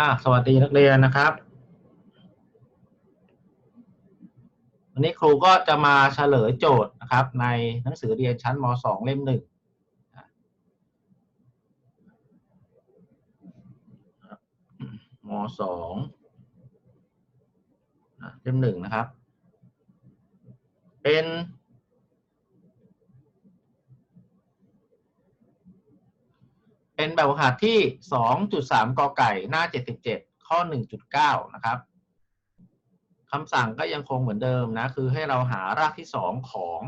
อ่าสวัสดีนักเรียนนะครับ วันนี้ครูก็จะมาเฉลยโจทย์นะครับ ในหนังสือเรียนชั้นม .2 เล่มหนึ่งม .2 เล่มหนึ่งนะครับ เป็น เป็นแบบฝึกหัดที่ 2.3กอไก่หน้า 77 ข้อ 1.9 นะครับคำสั่งก็ยังคงเหมือนเดิมนะ คือให้เราหารากที่ 2 ของ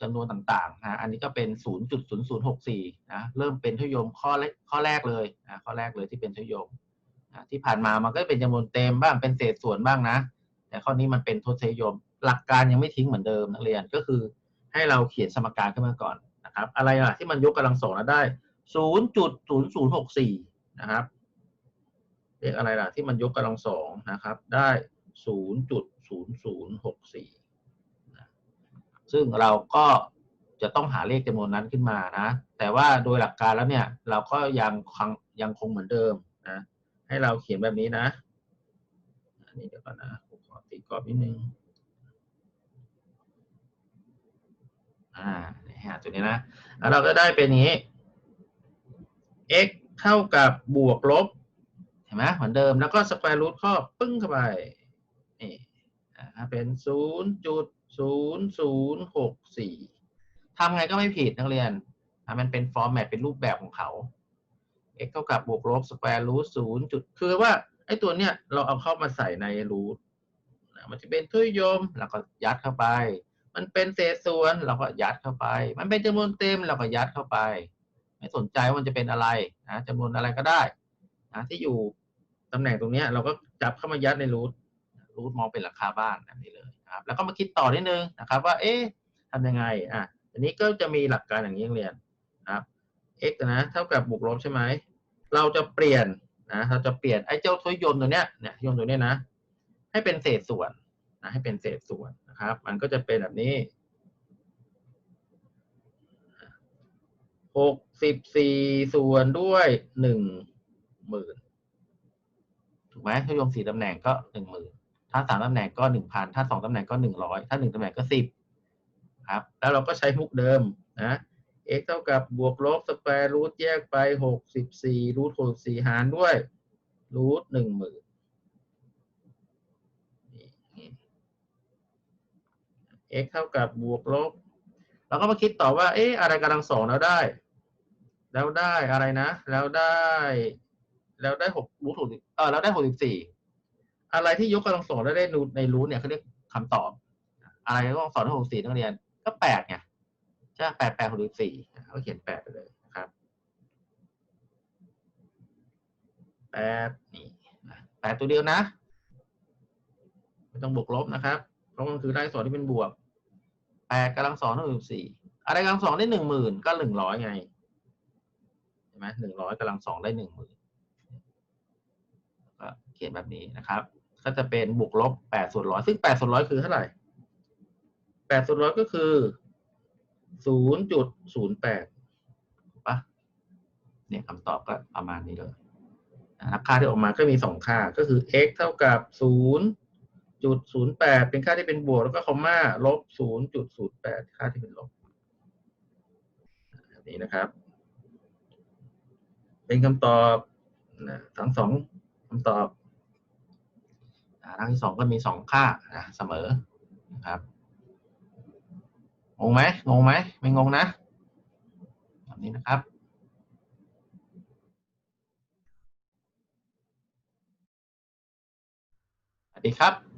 จำนวนต่างๆนะ อันนี้ก็เป็น 0.0064 นะ เริ่มเป็นทศนิยมข้อแรกข้อแรกเลยนะข้อแรกเลยที่เป็นทศนิยมนะที่ผ่านมามันก็เป็นจำนวนเต็มบ้าง เป็นเศษส่วนบ้างนะ แต่ข้อนี้มันเป็นทศนิยม หลักการยังไม่ทิ้งเหมือนเดิมนักเรียน ก็คือให้เราเขียนสมการขึ้นมาก่อนนะครับ อะไรล่ะที่มันยกกำลังสองแล้วได้ 0.0064นะครับเรียกอะไรล่ะที่มันยกกำลังสองนะครับ ได้0.0064นะซึ่งเราก็จะต้องหาเลขจำนวนนั้นขึ้นมานะ แต่ว่าโดยหลักการแล้วเนี่ย เราก็ยังคงยังคงเหมือนเดิมนะ ให้เราเขียนแบบนี้นะอันนี้เดี๋ยวก่อนนะผมขอตีกรอบนิดนึงอ่าฮะตัวนี้นะแล้วเราก็ได้เป็นอย่างนี้ x เท่ากับบวกลบเห็นไหมเหมือนเดิมแล้วก็สแควร์รูทครอปึ้งเข้าไปนี่อ่าเป็นศูนย์จุดศูนย์ศูนย์หกสี่ทำไงก็ไม่ผิดนักเรียนมันเป็นฟอร์แมตเป็นรูปแบบของเขา x เท่ากับบวกลบสแควร์รูทศูนย์จุดคือว่าไอ้ตัวเนี้ยเราเอาเข้ามาใส่ในรูทมันจะเป็นทุยยมเราก็ยัดเข้าไป มันเป็นเศษส่วนเราก็ยัดเข้าไป มันเป็นจำนวนเต็มเราก็ยัดเข้าไป ไม่สนใจว่ามันจะเป็นอะไรนะจำนวนอะไรก็ได้นะที่อยู่ตำแหน่งตรงนี้เราก็จับเข้ามายัดในรูทรูทมองเป็นราคาบ้านแบบนี้เลยนะครับแล้วก็มาคิดต่อนิดนึงนะครับ ว่าเอ๊ะทำยังไงอะอันนี้ก็จะมีหลักการอย่างนี้เรียนนะครับ x นะเท่ากับบวกลบใช่ไหมเราจะเปลี่ยนนะเราจะเปลี่ยนไอ้เจ้าทศยยมตัวเนี้ยเนี่ยยมตัวเนี้ยนะ ให้เป็นเศษส่วนนะให้เป็นเศษส่วนนะครับ มันก็จะเป็นแบบนี้ หกสิบสี่ส่วนด้วยหนึ่งหมื่นถูกไหมถ้ายมสี่ตำแหน่งก็หนึ่งหมื่นถ้าสามตำแหน่งก็หนึ่งพันถ้าสองตำแหน่งก็หนึ่งร้อยถ้าหนึ่งตำแหน่งก็สิบครับ แล้วเราก็ใช้มุกเดิมนะ x เท่ากับบวกลบสแควร์รูทแยกไปหกสิบสี่รูทหกสี่หารด้วยรูทหนึ่งหมื่น x เท่ากับบวกลบ เราก็มาคิดต่อว่า เอ๊ะอะไรกำลังสองแล้วได้ แล้วได้อะไรนะ แล้วได้ แล้วได้หกรูทหกเออแล้วได้หกสิบสี่อะไรที่ยกกำลังสองแล้วได้รูในรูทเนี่ยเขาเรียกคำตอบ อะไรก็ต้องสอนหกสี่นักเรียน ก็แปดไงใช่แปดแปดหกสิบสี่เขาเขียนแปดไปเลยนะครับแปดนี่แปดตัวเดียวนะไม่ต้องบวกลบนะครับ เพราะมันคือได้สอนที่เป็นบวก แปดกำลังสองเท่ากับสี่อะไรกำลังสองได้หนึ่งหมื่นก็หนึ่งร้อยไงใช่ไหมหนึ่งร้อยกำลังสองได้หนึ่งหมื่นก็เขียนแบบนี้นะครับ ก็จะเป็นบวกลบแปดส่วนร้อยซึ่งแปดส่วนร้อยคือเท่าไหร่แปดส่วนร้อยก็คือศูนย์จุดศูนย์แปดปะเนี่ยคำตอบก็ประมาณนี้เลยค่าที่ออกมาก็มีสองค่าก็คือ x เท่ากับศูนย์ จุดศูนย์แปดเป็นค่าที่เป็นบวก แล้วก็คอมมาลบศูนย์จุดศูนย์แปดค่าที่เป็นลบแบบนี้นะครับ เป็นคำตอบนะทั้งสองคำตอบทั้งที่สองก็มีสองค่านะเสมอนะครับงงไหมงงไหมไม่งงนะแบบนี้นะครับสวัสดีครับ